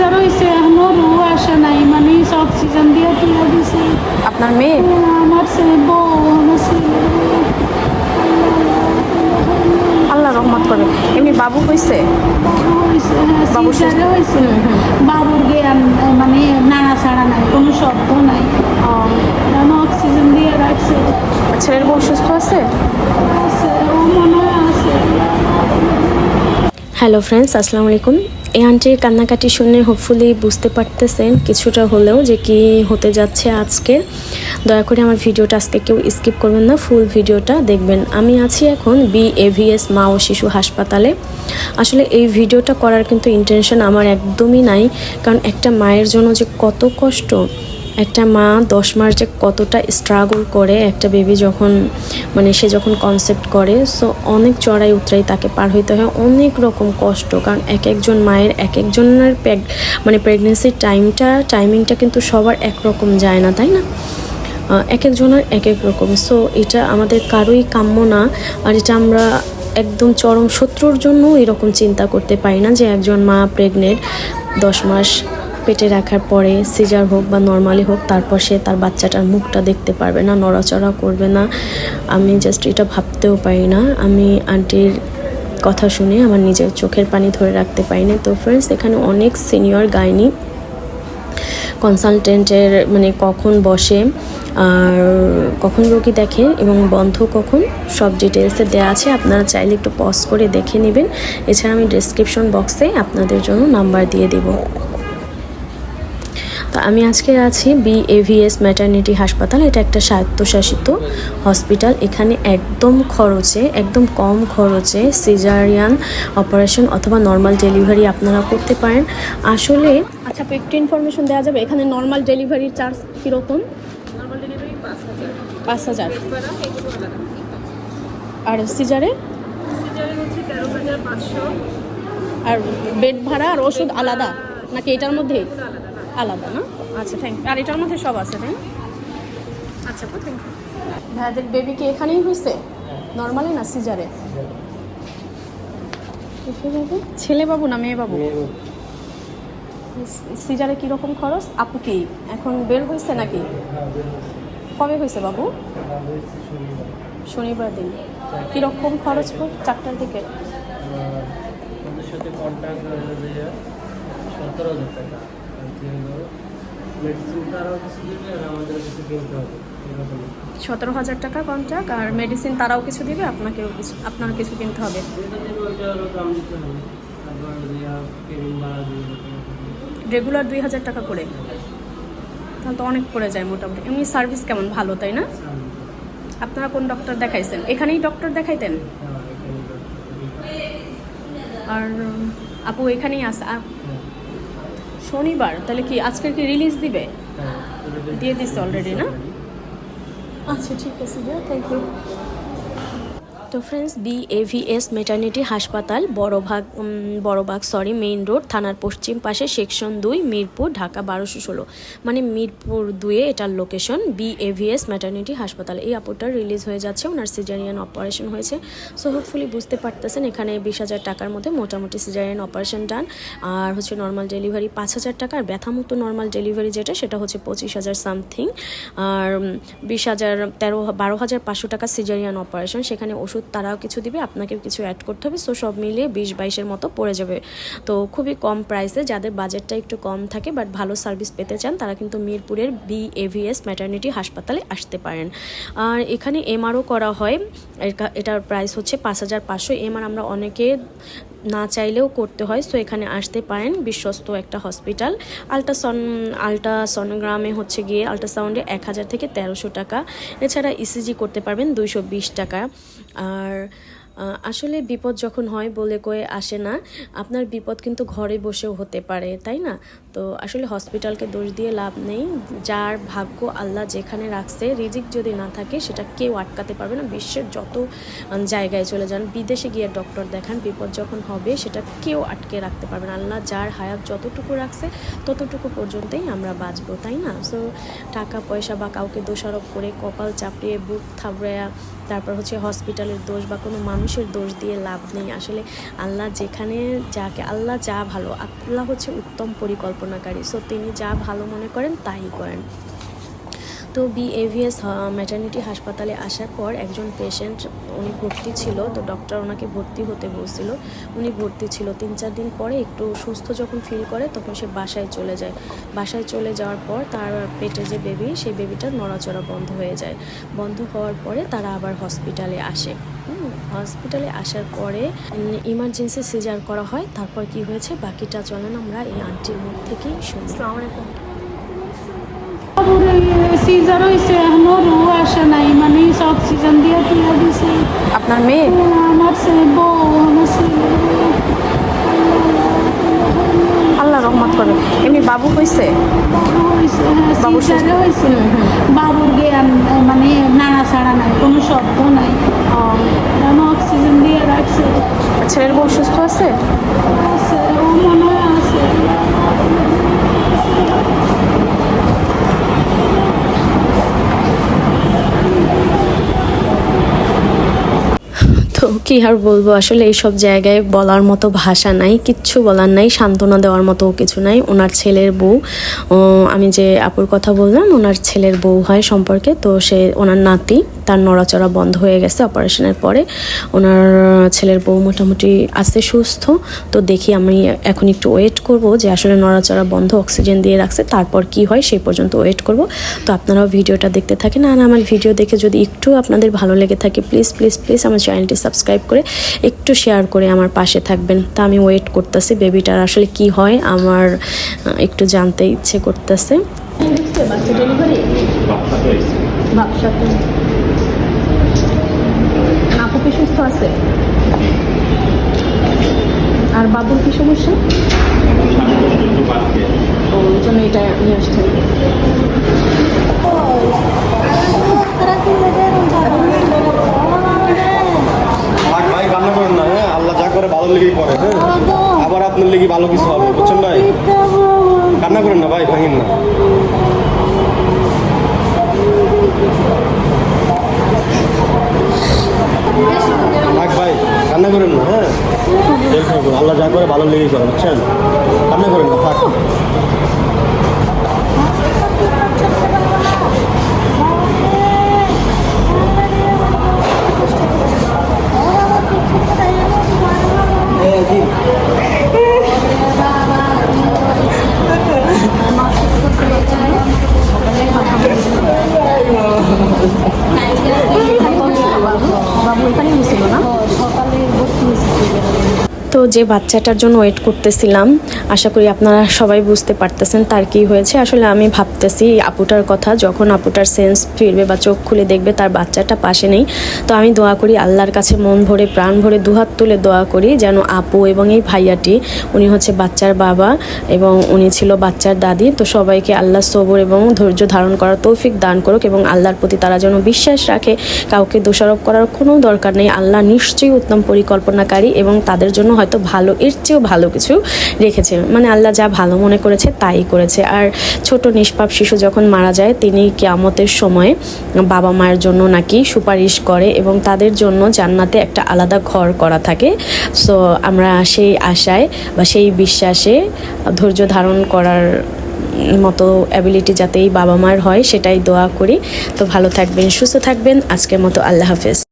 Caesar হয়েছে এখনও রু আসে নাই মানে অক্সিজেন দিয়ে তুলে দিছে। আপনার মেয়ে? আমার ছেলে বউ আমার ছেলে আল্লাহ রহমত করে। এমনি বাবু হয়েছে বাবু হয়েছে হ্যাঁ বাবুর জ্ঞান মানে নাড়া ছাড়া নাই কোনো শব্দ নাই। অক্সিজেন দিয়ে রাখছে। ছেলের বউ সুস্থ আছে? আছে ও মনে হয় আছে। হ্যালো ফ্রেন্ডস আসসালামু আলাইকুম। এই আন্টির কান্নাকাটি শুনে হোপফুলি বুঝতে পারতেছেন কিছুটা হলেও যে কি হতে যাচ্ছে আজকে। দয়া করে আমার ভিডিওটা আজকে কেউ স্কিপ করবেন না ফুল ভিডিওটা দেখবেন। আমি আছি এখন বি এভিএস মা ও শিশু হাসপাতালে। আসলে এই ভিডিওটা করার কিন্তু ইন্টেনশন আমার একদমই নাই, কারণ একটা মায়ের জন্য যে কত কষ্ট একটা মা দশ মাস যে কতটা স্ট্রাগল করে, একটা বেবি যখন মানে সে যখন কনসেপ্ট করে সো অনেক চড়াই উতরাই তাকে পার হইতে হয়। অনেক রকম কষ্ট, কারণ এক একজন মায়ের এক একজনের মানে প্রেগনেন্সির টাইমটা টাইমিংটা কিন্তু সবার একরকম যায় না, তাই না? এক একজনের এক এক রকম। সো এটা আমাদের কারোই কাম্য না, আর এটা আমরা একদম চরম শত্রুর জন্য এরকম চিন্তা করতে পারি না যে একজন মা প্রেগনেন্ট দশ মাস পেটে রাখার পরে সিজার হোক বা নর্মালি হোক, তারপর সে তার বাচ্চাটার মুখটা দেখতে পারবে না, নড়াচড়া করবে না। আমি জাস্ট এটা ভাবতেও পারি না। আমি আন্টির কথা শুনে আমার নিজের চোখের পানি ধরে রাখতে পারিনি তো ফ্রেন্ডস এখানে অনেক সিনিয়র গাইনি কনসালটেন্টের মানে কখন বসে আর কখন রোগী দেখে এবং বন্ধ কখন, সব ডিটেলসে দেওয়া আছে। আপনারা চাইলে একটু পজ করে দেখে নেবেন। এছাড়া আমি ডিসক্রিপশন বক্সে আপনাদের জন্য নাম্বার দিয়ে দেবো। তো আমি আজকে আছি বি এভিএস ম্যাটার্নিটি হাসপাতাল এটা একটা স্বায়ত্তশাসিত হসপিটাল এখানে একদম খরচে একদম কম খরচে সিজারিয়ান অপারেশন অথবা নর্মাল ডেলিভারি আপনারা করতে পারেন। আসলে আচ্ছা একটু ইনফরমেশন দেওয়া যাবে? এখানে নর্মাল ডেলিভারির চার্জ কীরকম? পাঁচ হাজার। আর সিজারে আর বেড ভাড়া আর ওষুধ আলাদা? নাকি এটার মধ্যে আলাদা না? আচ্ছা থ্যাংক আর এটার মধ্যে সব আছে তাই আচ্ছা থ্যাংক ইউ ভাইদের বেবি কি এখানেই হয়েছে? নর্মালি না সিজারে ছেলে বাবু না মেয়ে বাবু? সিজারে কীরকম খরচ? আপু কি এখন বের হয়েছে নাকি? কবে হয়েছে বাবু? শনিবার দিন। কীরকম খরচ পড় চারটার দিকে। সাথে কন্ট্যাক্ট সতেরো হাজার টাকা। সতেরো হাজার টাকা কন্ট্রাক্ট আর মেডিসিন তারাও কিছু দিবে, আপনাকেও কিছু, আপনার কিছু কিনতে হবে। রেগুলার দুই হাজার টাকা করে। তাহলে তো অনেক পড়ে যায় মোটামুটি। এমনি সার্ভিস কেমন? ভালো, তাই না? আপনারা কোন ডক্টর দেখাইছেন? এখানেই ডক্টর দেখাইতেন? আর আপু এখানেই আছে। শনিবার তাহলে কি আজকের কি রিলিজ দিবে? দিয়ে দিস অলরেডি না? আচ্ছা ঠিক আছে থ্যাংক ইউ তো ফ্রেন্ডস বি এভিএস মেটার্নিটি হাসপাতাল বড়ভাগ বড়বাগ সরি মেইন রোড থানার পশ্চিম পাশে সেকশন দুই, মিরপুর, ঢাকা বারোশো ষোলো। মানে মিরপুর দুয়ে এটার লোকেশন বি এভিএস মেটার্নিটি হাসপাতাল এই আপুটার রিলিজ হয়ে যাচ্ছে, ওনার সিজারিয়ান অপারেশন হয়েছে। সো হোপফুলি বুঝতে পারতেছেন, এখানে বিশ হাজার টাকার মধ্যে মোটামুটি সিজারিয়ান অপারেশন ডান আর হচ্ছে নর্মাল ডেলিভারি পাঁচ হাজার টাকা, আর ব্যথামুক্ত নর্মাল ডেলিভারি যেটা, সেটা হচ্ছে পঁচিশ হাজার সামথিং আর বিশ হাজার, তেরো, বারো হাজার পাঁচশো টাকা সিজারিয়ান অপারেশন সেখানে ওষুধ তারাও কিছু দিবে, আপনাকেও কিছু অ্যাড করতে হবে। সো সব মিলিয়ে বিশ বাইশের মতো পড়ে যাবে। তো খুবই কম প্রাইসে যাদের বাজেটটা একটু কম থাকে বাট ভালো সার্ভিস পেতে চান, তারা কিন্তু মিরপুরের বি এভিএস ম্যাটার্নিটি হাসপাতালে আসতে পারেন। আর এখানে এমআরও করা হয়। এটার প্রাইস হচ্ছে পাঁচ হাজার পাঁচশো। এমআর আমরা অনেকে না চাইলেও করতে হয়, সো এখানে আসতে পারেন, বিশ্বস্ত একটা হসপিটাল। আলট্রাসন, আলট্রাসনোগ্রামে হচ্ছে গিয়ে আল্ট্রাসাউন্ডে এক হাজার থেকে তেরোশো টাকা। এছাড়া ইসিজি করতে পারবেন দুইশো বিশ টাকা। আর আসলে বিপদ যখন হয় বলে কয়ে আসে না, আপনার বিপদ কিন্তু ঘরে বসেও হতে পারে, তাই না? তো আসলে হসপিটালকে দোষ দিয়ে লাভ নেই। যার ভাগ্য আল্লাহ যেখানে রাখছে, রিজিক যদি না থাকে, সেটা কেউ আটকাতে পারবে না। বিশ্বের যত জায়গায় চলে যান, বিদেশে গিয়ে ডক্টর দেখান, বিপদ যখন হবে, সেটা কেউ আটকে রাখতে পারবে না। আল্লাহ যার হায়াত যতটুকু রাখছে, ততটুকু পর্যন্তই আমরা বাঁচবো, তাই না? সো টাকা, পয়সা বা কাউকে দোষারোপ করে কপাল চাপড়িয়ে, বুক থাবড়ায়া, তারপর হচ্ছে হসপিটালের দোষ বা কোনো মানুষের দোষ দিয়ে লাভ নেই। আসলে আল্লাহ যেখানে যাকে, আল্লাহ যা ভালো, আল্লাহ হচ্ছে উত্তম পরিকল্পনাকারী সো তিনি যা ভালো মনে করেন তাই করেন। তো বিএভিএস ম্যাটার্নিটি হাসপাতালে আসার পর একজন পেশেন্ট উনি ভর্তি ছিল, তো ডক্টর ওনাকে ভর্তি হতে বলছিল। উনি ভর্তি ছিল। তিন চার দিন পরে একটু সুস্থ যখন ফিল করে, তখন সে বাসায় চলে যায়। বাসায় চলে যাওয়ার পর তার পেটে যে বেবি সেই বেবিটার নড়াচড়া বন্ধ হয়ে যায়। বন্ধ হওয়ার পরে তারা আবার হসপিটালে আসে। হসপিটালে আসার পরে ইমার্জেন্সি সিজার করা হয়। তারপর কি হয়েছে? বাকিটা চলেন আমরা এই আন্টির মুখ থেকেই শুনি। সিজার হয়েছে এখনও রু আসে নাই মানে অক্সিজেন দিয়ে তুলে দিছে। আপনার মেয়ে? আমার বউ আমার আল্লাহ রহমত করবে এমনি বাবু হয়েছে বাবু হয়েছে হ্যাঁ বাবু বাবুর জ্ঞান মানে নাড়া ছাড়া নাই কোনো শব্দ নাই। অক্সিজেন দিয়ে রাখছে। ছেলের বউ সুস্থ আছে আছে ও মনে হয় আছে তো কি আর বলব, আসলে এইসব জায়গায় বলার মতো ভাষা নাই, কিচ্ছু বলার নাই, সান্ত্বনা দেওয়ার মতো কিছু নাই। ওনার ছেলের বউ আমি যে আপুর কথা বললাম, ওনার ছেলের বউ হয় সম্পর্কে, তো সে, ওনার নাতি, তার নড়াচড়া বন্ধ হয়ে গেছে অপারেশনের পরে। ওনার ছেলের বউ মোটামুটি আছে, সুস্থ। তো দেখি আমি এখন একটু ওয়েট করব যে আসলে নড়াচড়া বন্ধ অক্সিজেন দিয়ে রাখছে, তারপর কি হয় সেই পর্যন্ত ওয়েট করব। তো আপনারাও ভিডিওটা দেখতে থাকেন, আর আমার ভিডিও দেখে যদি একটু আপনাদের ভালো লেগে থাকে প্লিজ প্লিজ প্লিজ আমার চ্যানেলটি সাবস্ক্রাইব করে একটু শেয়ার করে আমার পাশে থাকবেন। তা আমি ওয়েট করতেছি বেবিটার আসলে কি হয়, আমার একটু জানতে ইচ্ছে করতেছে। আছে? আর বাবুর কি সমস্যা ও ওই জন্য এটা নিয়ে আসছেন থাক ভাই কান্না করেন না হ্যাঁ আল্লাহ যা করে ভালো লেগেই করে হ্যাঁ আবার আপনার লেগে ভালো কিছু হবে বুঝছেন ভাই কান্না করেন না, ভাই ভাঙেন না। কান্না না হ্যাঁ? আল্লাহ যা করে ভালো লেগে করে, বুঝছেন? কান্না করেন না, থাক। যে বাচ্চাটার জন্য ওয়েট করতেছিলাম, আশা করি আপনারা সবাই বুঝতে পারতেছেন তার কি হয়েছে। আসলে আমি ভাবতেছি আপুটার কথা, যখন আপুটার সেন্স ফিরবে বা চোখ খুলে দেখবে তার বাচ্চাটা পাশে নেই, তো আমি দোয়া করি আল্লাহর কাছে মন ভরে, প্রাণ ভরে দুহাত তুলে দোয়া করি যেন আপু এবং এই ভাইয়াটি, উনি হচ্ছে বাচ্চার বাবা এবং উনি ছিল বাচ্চার দাদি, তো সবাইকে আল্লাহ সবর এবং ধৈর্য ধারণ করার তৌফিক দান করুক এবং আল্লাহর প্রতি তারা যেন বিশ্বাস রাখে। কাউকে দোষারোপ করার কোনো দরকার নেই। আল্লাহ নিশ্চয়ই উত্তম পরিকল্পনাকারী এবং তাদের জন্য হয়তো ভালো, এর চেয়েও ভালো কিছু রেখেছে। মানে আল্লাহ যা ভালো মনে করেছে তাই করেছে। আর ছোট নিষ্পাপ শিশু যখন মারা যায়, তিনি কিয়ামতের সময় বাবা মায়ের জন্য নাকি সুপারিশ করে এবং তাদের জন্য জান্নাতে একটা আলাদা ঘর করা থাকে। সো, আমরা সেই আশায় বা সেই বিশ্বাসে ধৈর্য ধারণ করার মতো অ্যাবিলিটি যাতে এই বাবা মার হয়, সেটাই দোয়া করি। তো ভালো থাকবেন, সুস্থ থাকবেন। আজকের মতো আল্লাহ হাফেজ।